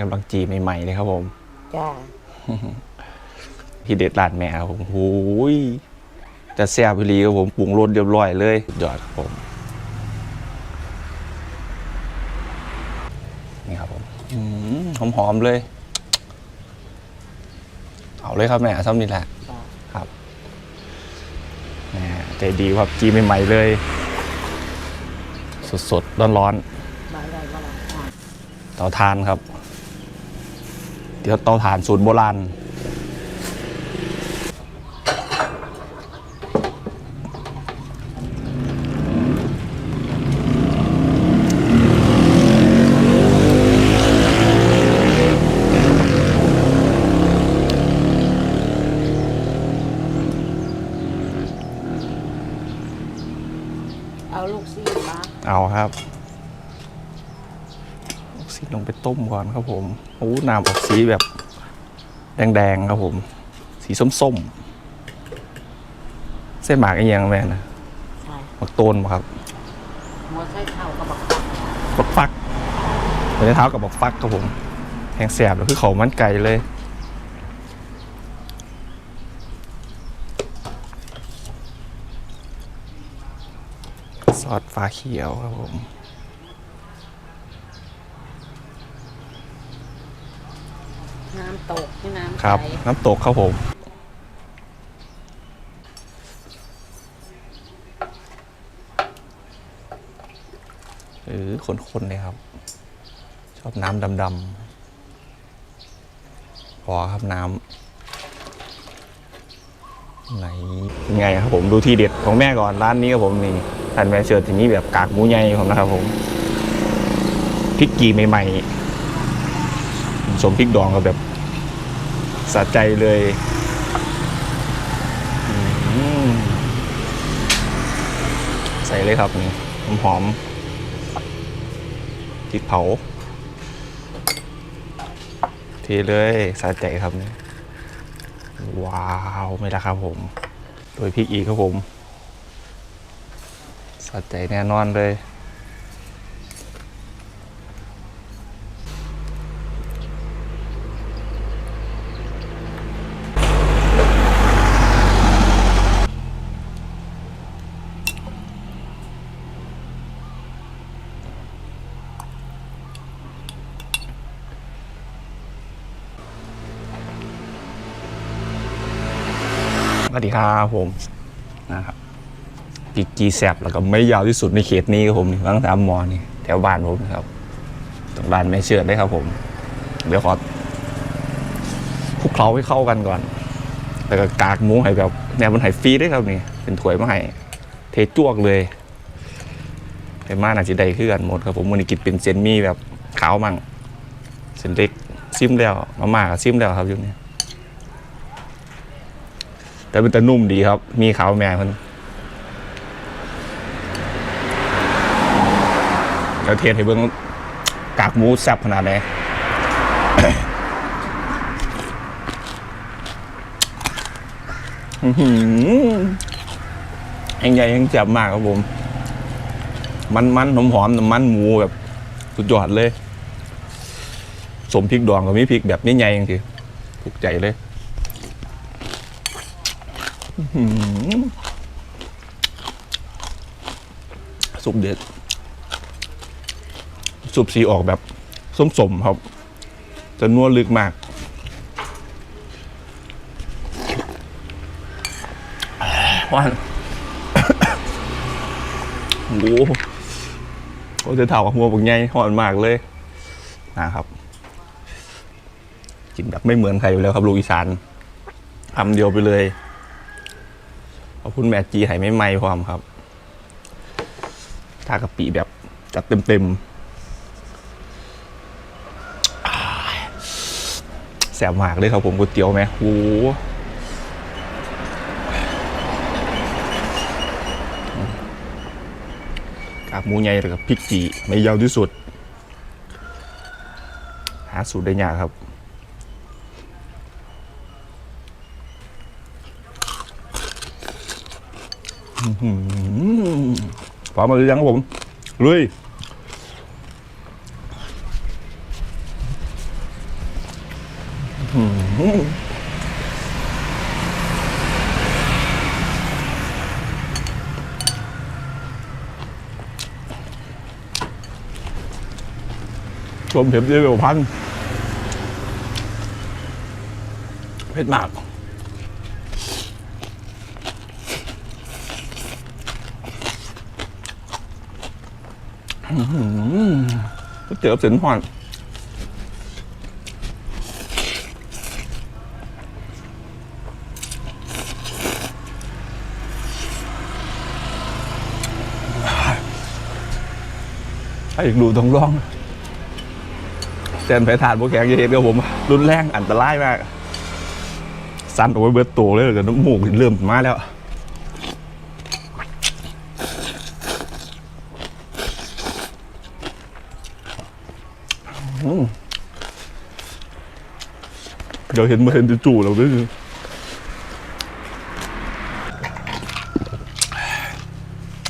กำลังจีใหม่ๆเลยครับผม จ้าที่เด็ดร้านแม่ครับผมหูยจะแซ่บพอดีครับผมปรุงรสเรียบร้อยเลยสุดยอดครับผม นี่ครับผมอืมหอมๆเลย เอาเลยครับแม่ซ้ำนี่แหละจ้าครับแหมใจดีครับจีใหม่ๆเลย สดๆร้อนๆมาได้มาละอ่าเตาถ่านครับ เดี๋ยวเตาถ่านสูตรโบราณเอาลูกซีนมาเอาครับ เอาสีลงไปต้มก่อนครับผมโอ้น้ำออกสีแบบแดงๆครับผม สีส้มๆ เส้นหมากอีกอย่างแม่นะใช่หมักโตนบ่ครับหัวไส้เข่ากับบักตักบักฟักหัวใจเท้ากับบักฟักครับผมแห้งแสบแล้วคือเขามันไก่เลยซอสฟ้าเขียวครับผม น้ำตกที่น้ำครับ ใสน้ำตกครับผม เออคนๆเลยครับ ชอบน้ำดำๆพอครับน้ำไหนเป็นไงครับผมดูที่เด็ดของแม่ก่อนร้านนี้ครับผมนี่ท่านแม่เชิญทีนี้แบบกากหมูใหญ่ผมนะครับผมพริกกีใหม่ๆ สมพริกดองกับแบบ สะใจเลยใส่เลยครับนี่หอมๆพริกเผา ทีเลยสะใจครับนี่ว้าวไม่ละครับผมโดยพริกอีกครับผมสะใจแน่นอนเลย วัสดีครับผมนะครับปีกกีแซบแล้วก็ไม่ยาวที่สุดในเขตนี้ครับผมนี่บางสามมอนี่แถวบ้านผมนะครับตรงบ้านไม่เชื่อได้ครับผม เดี๋ยวขอคลุกเคล้าให้เข้ากันก่อน แล้วก็กากหมูให้แบบแนวมันไห้ฟรีได้ครับนี่ เป็นถ้วยมาให้เทจวกเลยไอ้มาน่าจะได้ขึ้นกันหมดครับผมมันอีกินเป็นเซนมี่แบบขาวมั่งเส้นเล็กซิมแล้วมาม่ากซิมแล้วครับอยู่นี่ แต่เป็นตะนุ่มดีครับ มีขาวแม่มันแล้วเทียนให้เบิ้งกากหมูแซ่บขนาดไหนอื้อหือแห้งใหญ่แห้งแซ่บมากครับผม มันมันหอมหอมๆมันหมูแบบสุดยอดเลย สมพริกดองกับมีพริกแบบนี้ใหญ่จริงๆถูกใจเลย สุปเด็ด สุปสีออกแบบ ส้มๆครับ จะนัวลึกมากว่านโอ้โหโอ้จะเท่ากับหัวปักใหญ่หอนมากเลยนะครับกินแบบไม่เหมือนใครอยู่แล้วครับลูกอีสานทำเดียวไปเลย ขอบคุณแม่จีไห่ไม่ไหม้พร้อมครับทากะปิแบบจัดเต็มๆอ่าแสบมากเลยครับผมก๋วยเตี๋ยวไหมโอ้หกากหมูใหญ่กับพริกจีไม่ยาวที่สุด หาสูตรได้ยากครับ พร้อมมาหรือยังครับผมลุยชมเผ็ดเยอะกว่าพันเผ็ดมาก ก๋วยเตี๋ยวเส้นหอนถ้อยากดูต้องลองแจนไปทานพวกแกงเย็นกับผม รุนแรงอันตรายมาก สั้นโอ้ยเบิดโตเลยกับน้ำมูกเริ่มมาแล้ว เดี๋ยวเห็นมาเห็นจะจู่เราด้วย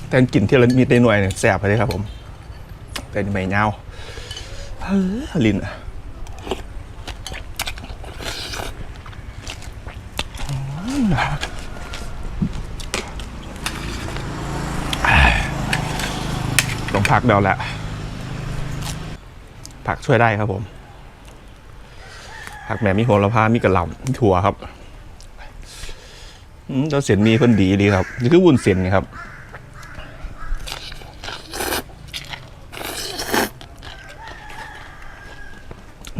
แต่กลิ่นที่เรามีในหน่วยเนี่ยแสบไปเลยครับผมเป็นใบเงาเฮ้อลิ้นอะต้องพักเดี๋ยวแหละ ผักช่วยได้ครับผม ผักแหม่มีโหระพามีกระหล่ำมีถั่วครับอืมแล้วเส้นมีเพิ่นดีดีครับนี่คือวุ้นเส้นครับ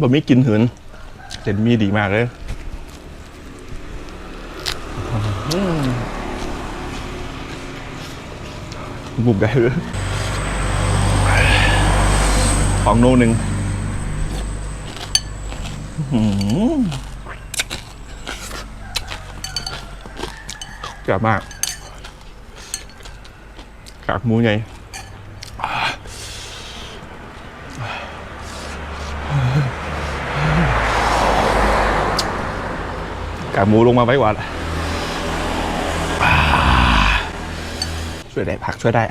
บะมีกินหืนเส้นมีดีมากเลยบุบได้เลยของโนหนึ่ง กลับมากกากหมูไงกากหมูลงมาไว้ก่อนช่วยได้ผักช่วยได้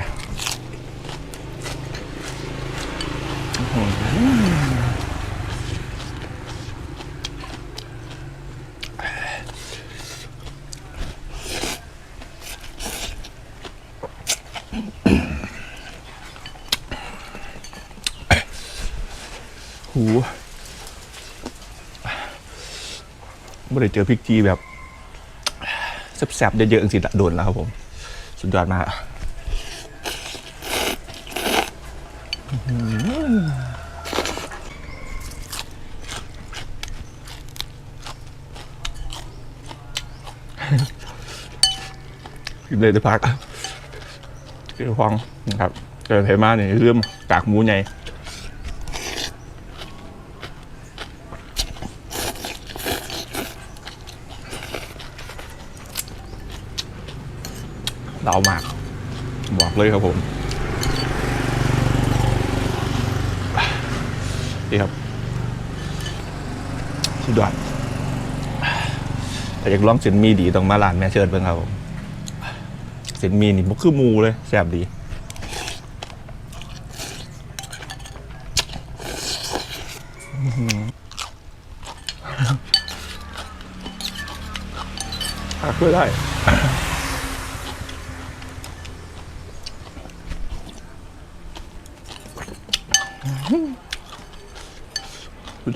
หูไม่ได้เจอพริกจีแบบแซ่บๆเยอะๆจริงๆโดนแล้วครับผม สุดยอดมากกินเลยได้พักกินฟองนะครับเจอเทมาเนี่ยเรื่องกากหมูใหญ่ ดามาก บอกเลยครับผมนี่ครับสุดยอดแต่อยากลองเส้นมีดีต้องมาร้านแม่เชิญเพิ่งครับผมเส้นมีนี่มันคือหมูเลยแซ่บดีหักด้วยได้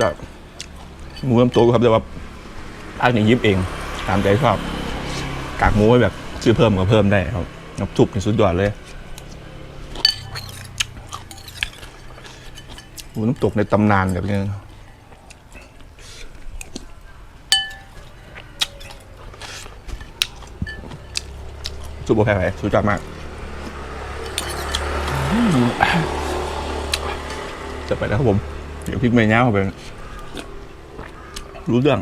จักหมูเริ่มโตครับแต่ว่าอันนี้ยิบเอง ตามใจชอบ กากหมูไว้แบบซื้อเพิ่มก็เพิ่มได้ครับน้ำซุปนี่สุดยอดเลยหมูน้ำตกในตำนานแบบนี้ซุปโอแพ้ไปสุดยอดมากจะไปแล้วครับผม เดี๋ยวพริกเมย่าเข้าไปรู้เรื่อง